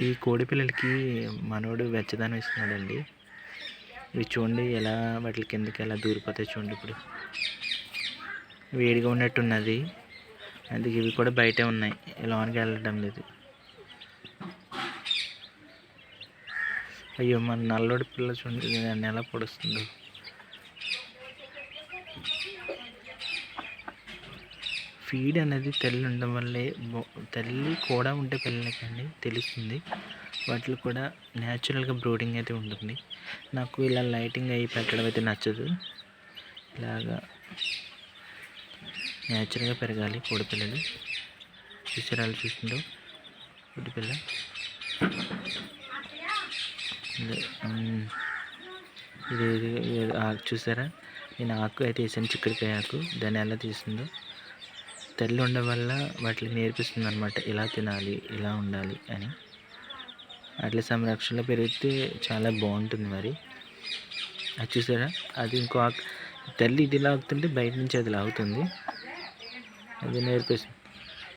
ఈ కోడి పిల్లలకి మనోడు వెచ్చదనం ఇస్తున్నాడండి. ఇవి చూడండి ఎలా వాటి కిందకి ఎలా దూరిపోతాయి చూడండి ఇప్పుడు. వేడిగా ఉన్నట్టున్నది. అందుకే ఇవి కూడా బయటే ఉన్నాయి. లోనికి వెళ్ళడం లేదు. అయ్యో మన నల్లోడి పిల్ల చూడండి దాన్ని ఎలా పొడుస్తుందో. ఫీడ్ అనేది తల్లి ఉండడం వల్లే తల్లి కూడా ఉంటే పిల్లలకండి తెలుస్తుంది. వాటిలో కూడా న్యాచురల్గా బ్రూడింగ్ అయితే ఉంటుంది. నాకు ఇలా లైటింగ్ అయి పెట్టడం అయితే నచ్చదు. ఇలాగా న్యాచురల్గా పెరగాలి కోడిపిల్లలు పిల్లలు. చూసారా కోడిపిల్ల చూస్తుందో ఇది, ఆకు చూసారా? నేను ఆకు అయితే వేసాను చిక్కడికాయ ఆకు. దాన్ని ఎలా తీస్తుందో. తల్లి ఉండడం వల్ల వాటికి నేర్పిస్తుంది అనమాట ఇలా తినాలి ఇలా ఉండాలి అని. అట్ల సంరక్షణలో పెరిగితే చాలా బాగుంటుంది మరి. అది చూసారా? అది ఇంకో ఆకు తల్లి ఇది లాగుతుంటే బయట నుంచి అది లాగుతుంది. అది నేర్పిస్తుంది